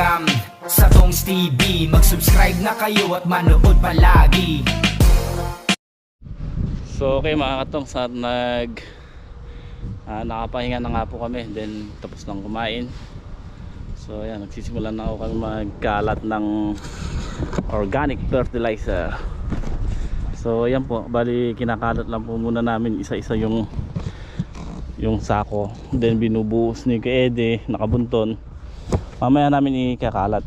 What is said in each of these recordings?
welcome sa Tongs TV Mag-subscribe na kayo at manood palagi So okay mga katong sa nag ah, nakapahinga na nga po kami then tapos nang kumain. So ayan nagsisimulan na ako kami magkalat ng organic fertilizer. So ayan po bali kinakalat lang po muna namin isa-isa yung yung sako then binubuhos ni Kaede nakabunton mamaya namin ikakalat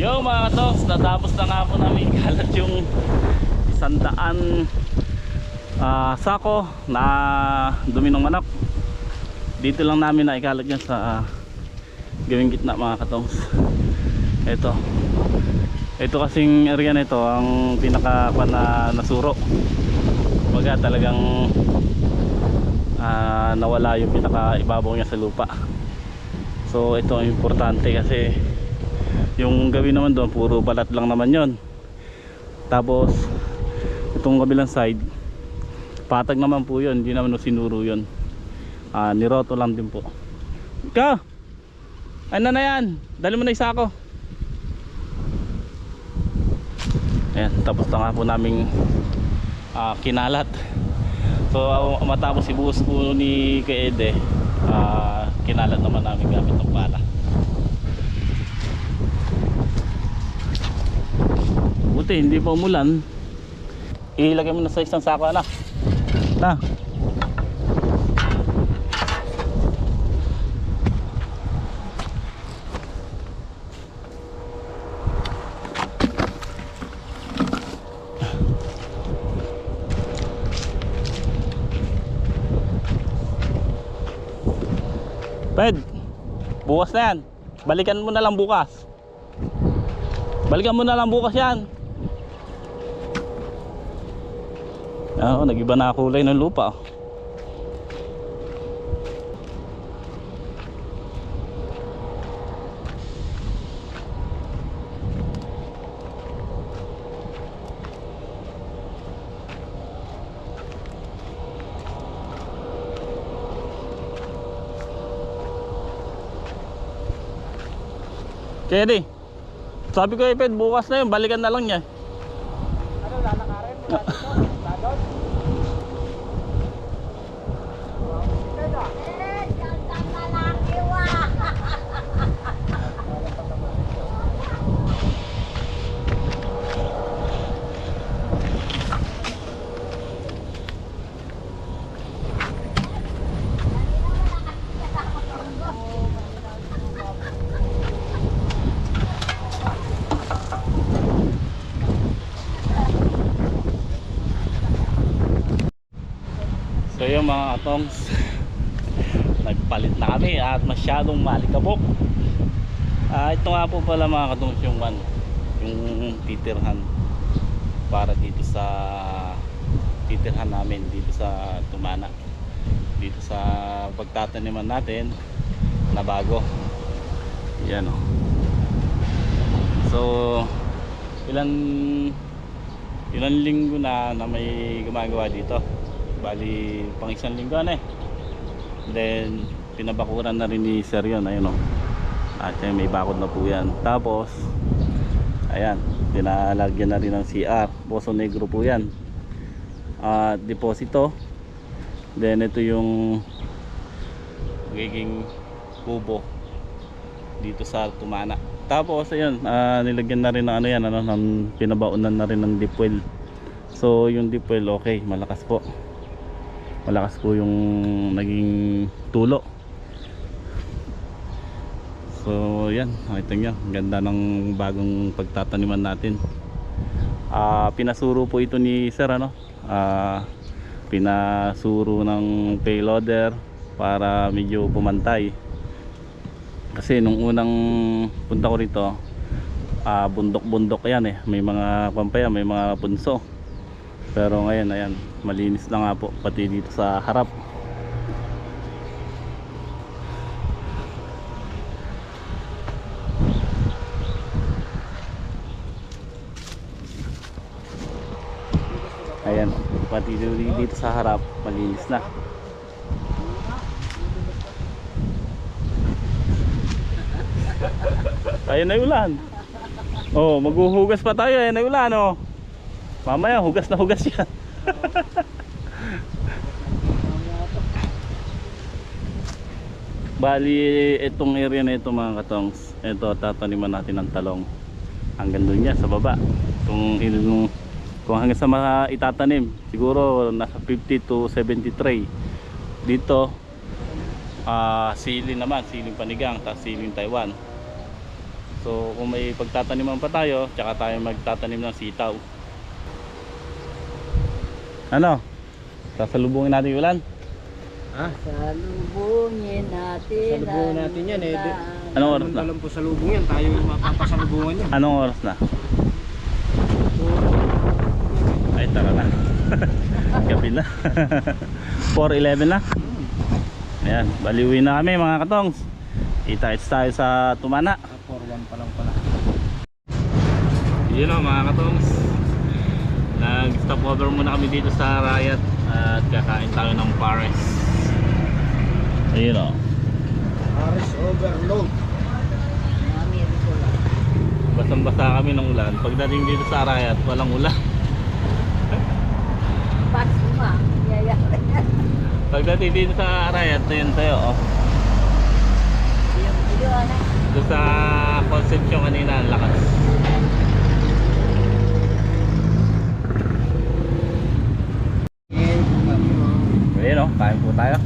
Yo mga katos, natapos na nga po namin kalat yung isandaan ah, sako na dumi ng manok. Dito lang namin na ikalat yan sa uh, gawing gitna mga katongs. Ito. Ito kasing area na ito ang pinaka na nasuro. Baga talagang ah, nawala yung pinaka ibabaw niya sa lupa. So ito ang importante kasi yung gawin naman doon puro balat lang naman yon tapos itong kabilang side patag naman po yun. Hindi naman sinuro yun. Ah, niroto lang din po. Ikaw ano na yan? Dali mo na isa ako. Ayan tapos na nga po naming ah, kinalat. So matapos ibuhos po ni kay Ede ah, kinalat naman namin gamit ng pala Buti hindi pa umulan. Ilagay mo na sa isang sako na. Na. Ped, bukas na yan. Balikan mo na lang bukas. Balikan mo na lang bukas yan. Oo, nag-iba na kulay ng lupa. Kaya di, sabi ko Iped, bukas na yun, balikan na lang niya. Ano, lalakarin mo natin mga atongs Nagpalit na kami at masyadong malikabok. Ah, Ito nga po pala mga katongs yung ano, Yung titirhan Para dito sa Titirhan namin dito sa Tumana. Dito sa pagtataniman natin Na bago. Yan o So Ilan Ilan linggo na na may gumagawa dito bali pang isang linggo na eh. Then pinabakuran na rin ni sir yun ayun o at yan, may bakod na po yan. Tapos ayan pinalagyan na rin ng CR Poso Negro po yan. At deposito. Then ito yung magiging kubo dito sa Tumana. Tapos ayun ah, nilagyan na rin ng ano yan ano, ng pinabaunan na rin ng deep well. So yung deep well okay malakas po malakas po yung naging tulo. So yan. Nakita nyo. Ganda ng bagong pagtataniman natin. Ah, pinasuro po ito ni sir ano? Ah, pinasuro ng payloader para medyo pumantay. Kasi nung unang punta ko rito ah, bundok-bundok yan eh. May mga pampaya may mga punso. Pero ngayon ayan malinis na nga po pati dito sa harap. Ayan pati dito sa harap malinis na. Ayun na ulan. Oh maghuhugas pa tayo ayun na ulan oh. Mamaya hugas na hugas yan. Bali itong area na ito mga katongs, ito tataniman natin ng talong. Hanggang doon niya sa baba. Kung ilung kung hanggang sa mga itatanim, siguro nasa 50 to 73. Dito ah sili naman, siling panigang, tapos siling Taiwan. So kung may pagtataniman pa tayo, tsaka tayo magtatanim ng sitaw. Ano? Sasalubungin natin yung ulan? Ha? Salubungin natin Salubungin natin yan, eh. Anong oras na? Alam po yan, tayo yung mapapasalubungan yan. Anong oras na? Ay, tara na. Gabi na. 4.11 na. Ayan, baliwi na kami mga katongs. Kita-its tayo sa Tumana. Ah, 4-1 pa lang pala. Yun o mga katongs. Nag-stop over muna kami dito sa Riot at kakain tayo ng pares. Ayun o. Paris overload. Lang. Basang-basa kami ng ulan. Pagdating dito sa Riot, walang ulan. Yayari. Pagdating dito sa Riot, ayun tayo oh. Video, ano? Doon sa Concepcion kanina, ang lakas. Ayun o, kain po tayo.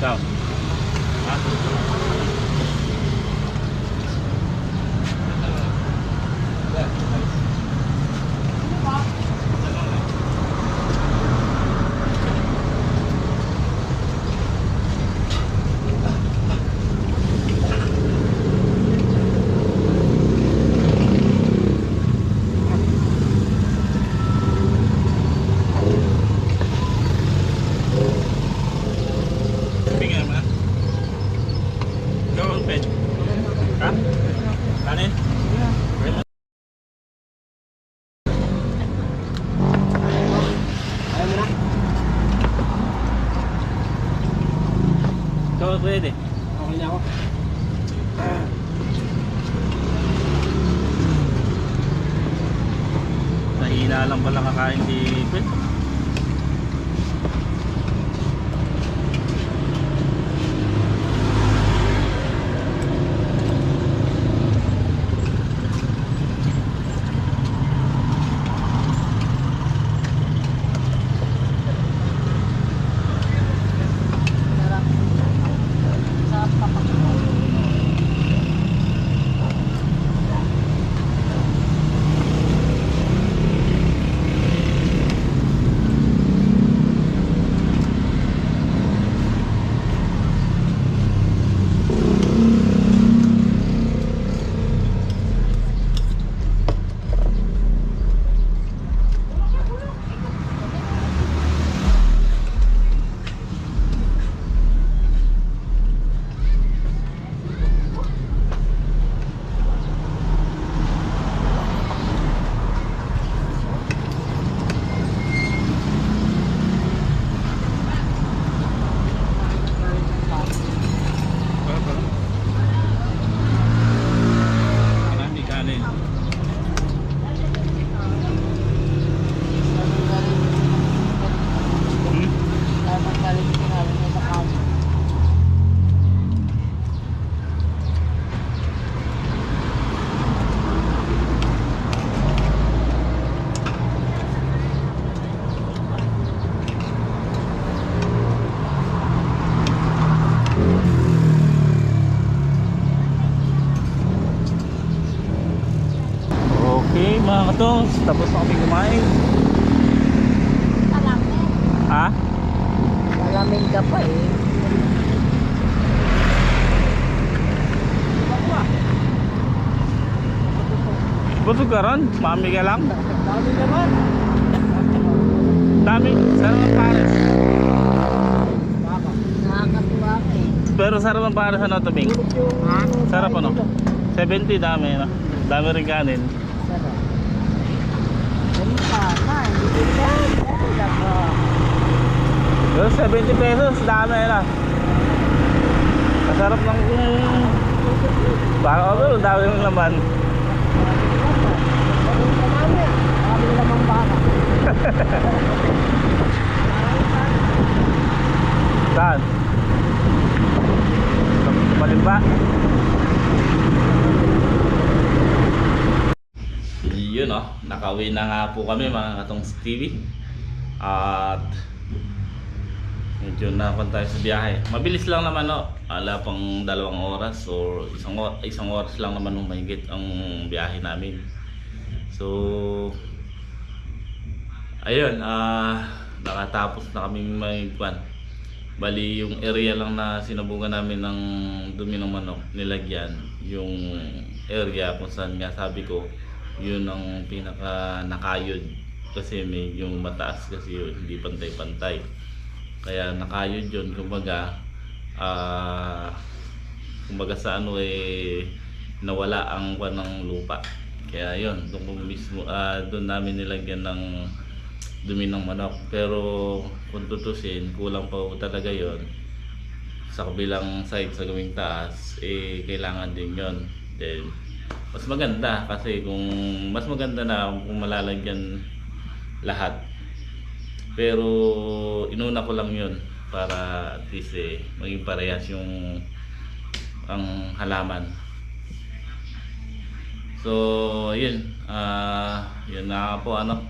Chào. Nahina lang pala kakain si Quinn. Marami kanin. Hmm? Okay mga katongs, tapos na kami kumain. Ha? Malamig ka pa eh. Busog ka ron? Mami ka lang? Dami naman. Dami. Sarap ng pares. Nakakatuwa ka eh. Pero sarap ng pares ano tuming? Ha? Sarap ano? 70 dami no? Dami rin kanin. Sarap ka. Pero 70 pesos, dami na. Masarap ng... Baka pero dami ng laman. Marami namang baka. Saan? Sa Malimba? Yun oh, nakauwi na nga po kami mga katong TV. At medyo napan tayo sa biyahe. Mabilis lang naman no. Ala pang dalawang oras or isang, or- isang oras lang naman nung mahigit ang biyahe namin. So, ayun, ah nakatapos na kami may kwan. Bali, yung area lang na sinabugan namin ng dumi ng manok, nilagyan. Yung area kung saan nga sabi ko, yun ang pinaka nakayod. Kasi may yung mataas kasi yun, hindi pantay-pantay. Kaya nakayod yun, kumbaga, ah, kumbaga sa ano eh, nawala ang kwan ng lupa. Kaya yun, doon mismo, ah, doon namin nilagyan ng dumi ng manok. Pero kung tutusin, kulang pa talaga yon sa kabilang side sa gawing taas, eh kailangan din yon Then, mas maganda kasi kung mas maganda na kung malalagyan lahat. Pero inuna ko lang yon para at least eh, maging parehas yung ang halaman. So, yun. Ah, yun na po ano.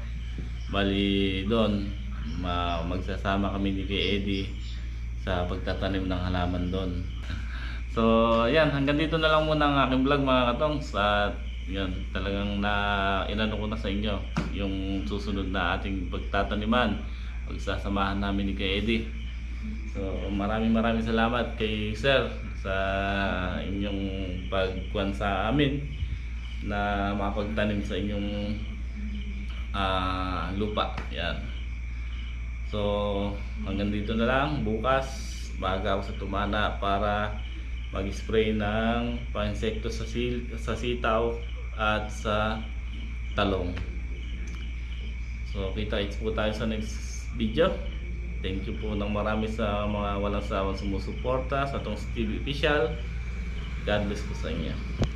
Bali doon, ma magsasama kami ni Eddie sa pagtatanim ng halaman doon. So, ayan, hanggang dito na lang muna ang aking vlog mga katongs at yun, talagang na inano ko na sa inyo yung susunod na ating pagtataniman pagsasamahan namin ni kay Eddie. So, maraming maraming salamat kay Sir sa inyong pagkuhan sa amin na makapagtanim sa inyong ah, lupa. Yan. So, hanggang dito na lang. Bukas, baga ako sa tumana para mag-spray ng pang-insekto sa, sa sitaw at sa talong. So, kita-kits po tayo sa next video. Thank you po ng marami sa mga walang sawang sumusuporta sa itong Steve Official. God bless po sa inyo.